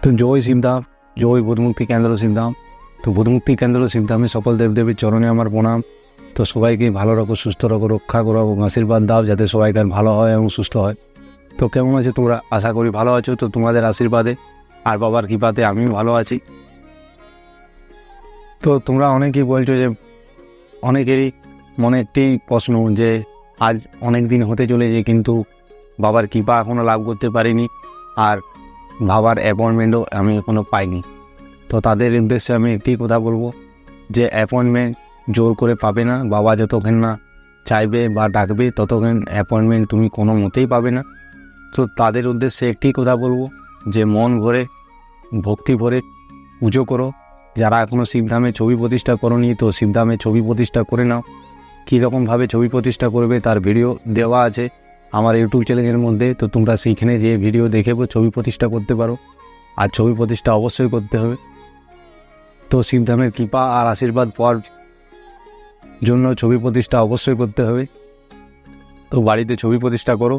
তো জয় শিবধাম জয় বোধমুক্তি কেন্দ্র শিবধাম তো বোধমুক্তি কেন্দ্র শিবধামে সকল দেবদেবীর চরণে আমার প্রণাম তো সবাইকে ভালো রাখো সুস্থ রাখো রক্ষা করো এবং আশীর্বাদ দাও যাতে সবাই সবাইকার ভালো হয় এবং সুস্থ হয় তো কেমন আছো তোমরা আশা করি ভালো আছো তো তোমাদের আশীর্বাদে আর বাবার কৃপাতে আমিও ভালো আছি তো তোমরা অনেকেই বলছো যে অনেকেরই মনে একটি প্রশ্ন যে আজ অনেক দিন হতে চলেছে কিন্তু বাবার কৃপা এখনও লাভ করতে পারিনি আর বাবার অ্যাপয়েন্টমেন্টও আমি এখনও পাইনি। তো তাদের উদ্দেশ্যে আমি একটি কথা বলব যে অ্যাপয়েন্টমেন্ট জোর করে পাবে না, বাবা যতক্ষণ না চাইবে বা ডাকবে, ততক্ষণ অ্যাপয়েন্টমেন্ট তুমি কোনো মতেই পাবে না। তো তাদের উদ্দেশ্যে একটি কথা বলব যে, মন ভরে, ভক্তি ভরে পুজো করো। যারা এখনও শিবধামে ছবি প্রতিষ্ঠা করনি, তো শিবধামে ছবি প্রতিষ্ঠা করে নাও। কীরকমভাবে ছবি প্রতিষ্ঠা করবে তার ভিডিও দেওয়া আছে। আমার ইউটিউব চ্যানেলের মধ্যে, তো তোমরা সেইখানে যে ভিডিও দেখে ছবি প্রতিষ্ঠা করতে পারো। আর ছবি প্রতিষ্ঠা অবশ্যই করতে হবে। তো শিবধামের কৃপা আর আশীর্বাদ পাওয়ার জন্য ছবি প্রতিষ্ঠা অবশ্যই করতে হবে। তো বাড়িতে ছবি প্রতিষ্ঠা করো,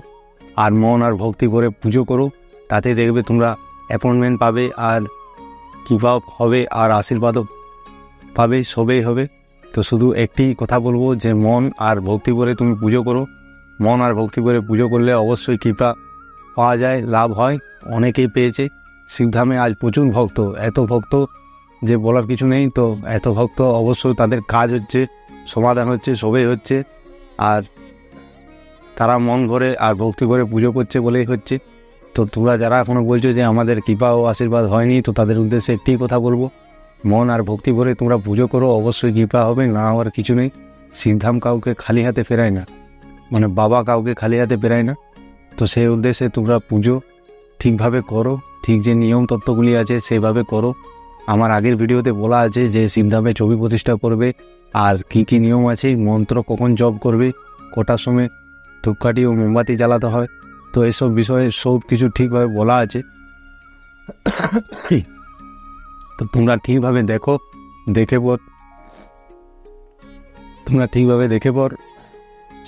আর মন আর ভক্তি করে পুজো করো। তাতে দেখবে তোমরা অ্যাপয়েন্টমেন্ট পাবে আর কৃপা হবে আর আশীর্বাদও পাবে, সবেই হবে। তো শুধু একটি কথা বলব যে, মন আর ভক্তি করে তুমি পুজো করো। মন আর ভক্তি করে পুজো করলে অবশ্যই কৃপা পাওয়া যায়, লাভ হয়। অনেকেই পেয়েছে। শিবধামে আজ প্রচুর ভক্ত, এত ভক্ত যে বলার কিছু নেই তো, এত ভক্ত অবশ্যই তাদের কাজ হচ্ছে, সমাধান হচ্ছে, সবই হচ্ছে। আর তারা মন ভরে আর ভক্তি করে পুজো করছে বলেই হচ্ছে। তো তোমরা যারা এখনও বলছো যে আমাদের কৃপা ও আশীর্বাদ হয়নি, তো তাদের উদ্দেশ্যে একটি কথা বলব। মন আর ভক্তি ভরে তোমরা পুজো করো, অবশ্যই কৃপা হবে, না হওয়ার কিছু নেই। সিদ্ধাম কাউকে খালি হাতে ফেরায় না। মানে বাবা কাউকে খালি হাতে ফেরায় না। তো সেই উদ্দেশ্যে তোমরা পুজো, ঠিকভাবে করো, ঠিক যে নিয়ম তত্ত্বগুলি আছে সেভাবে করো। আমার আগের ভিডিওতে বলা আছে যে শিবধামে ছবি প্রতিষ্ঠা করবে, আর কি কি নিয়ম আছে, মন্ত্র কখন জপ করবে, কটার সময় ধূপকাঠি ও মোমবাতি জ্বালাতে হয়। তো এসব বিষয়ে সব কিছু ঠিকভাবে বলা আছে। তো তোমরা ঠিকভাবে দেখো, দেখে পর তোমরা ঠিকভাবে দেখে পর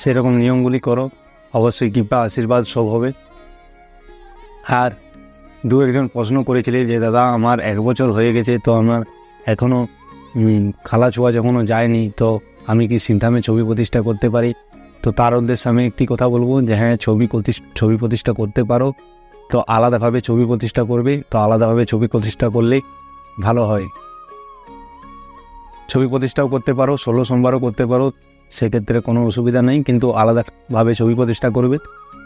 সেরকম নিয়মগুলি করো। অবশ্যই কৃপা, আশীর্বাদ সব হবে। আর দু একজন প্রশ্ন করেছিলে যে, দাদা, আমার এক বছর হয়ে গেছে, তো আমার এখনও খালা ছোঁয়া যখনও যায়নি, তো আমি কি সিদ্ধামে ছবি প্রতিষ্ঠা করতে পারি? তো তার উদ্দেশ্যে আমি একটি কথা বলব যে হ্যাঁ ছবি ছবি প্রতিষ্ঠা করতে পারো। তো আলাদাভাবে ছবি প্রতিষ্ঠা করবে, তো আলাদাভাবে ছবি প্রতিষ্ঠা করলেই ভালো হয়। ছবি প্রতিষ্ঠাও করতে পারো, ষোলো সোমবারও করতে পারো সেক্ষেত্রে কোনো অসুবিধা নেই, কিন্তু আলাদাভাবে ছবি প্রতিষ্ঠা করবে।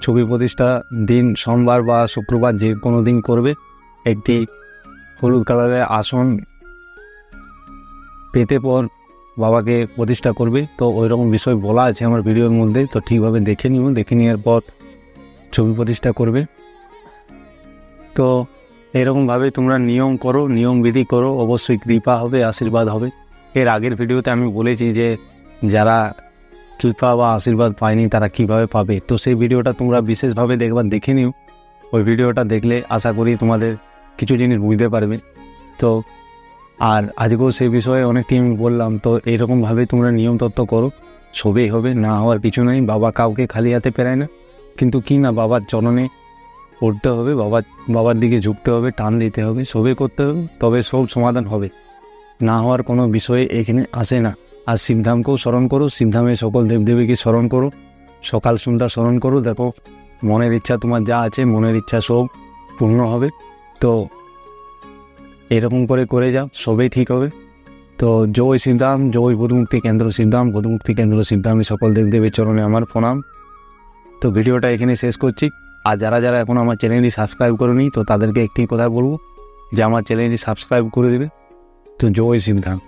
ছবি প্রতিষ্ঠা দিন সোমবার বা শুক্রবার যে কোনো দিন করবে। একটি হলুদ কালারের আসন পেতে পর বাবাকে প্রতিষ্ঠা করবে। তো ওই রকম বিষয় বলা আছে আমার ভিডিওর মধ্যে, তো ঠিকভাবে দেখে নিও। দেখে নেওয়ার পর ছবি প্রতিষ্ঠা করবে। তো এরকমভাবে তোমরা নিয়ম করো, নিয়ম বিধি করো। অবশ্যই কৃপা হবে, আশীর্বাদ হবে। এর আগের ভিডিওতে আমি বলেছি যে যারা কৃপা বা আশীর্বাদ পায়নি, তারা কীভাবে পাবে? তো সেই ভিডিওটা তোমরা বিশেষভাবে দেখবার দেখে নিও। ওই ভিডিওটা দেখলে আশা করি তোমাদের কিছু জিনিস বুঝতে পারবে। তো, আর আজকেও সেই বিষয়ে অনেকটি আমি বললাম, তো এইরকমভাবে তোমরা নিয়ম তত্ত্ব করো। সবেই হবে, না হওয়ার কিছু নেই, বাবা কাউকে খালি হাতে পেরায় না। কিন্তু কি না, বাবার চরণে পড়তে হবে বাবা বাবার দিকে ঝুঁকতে হবে, টান দিতে হবে, সবে করতে হবে, তবে সব সমাধান হবে। না হওয়ার কোনো বিষয়ে এখানে আসে না। আর শিবধামকেও স্মরণ করো শিবধামে সকল দেবদেবীকে স্মরণ করো। সকাল সন্ধ্যা স্মরণ করো, দেখো, মনের ইচ্ছা তোমার যা আছে, মনের ইচ্ছা সব পূর্ণ হবে। তো এরকম করে করে যাও, সবই ঠিক হবে। তো জয় শিবধাম জয় বোধমুক্তি কেন্দ্র শিবধাম বোধমুক্তি কেন্দ্র শিবধামে সকল দেবদেবীর চরণে আমার প্রণাম। তো ভিডিওটা এখানে শেষ করছি। আর যারা যারা এখন আমার চ্যানেলটি সাবস্ক্রাইব করেনি, তো তাদেরকে একটি কথা বলব যে আমার চ্যানেলটি সাবস্ক্রাইব করে দেবে। তো জয় শিবধাম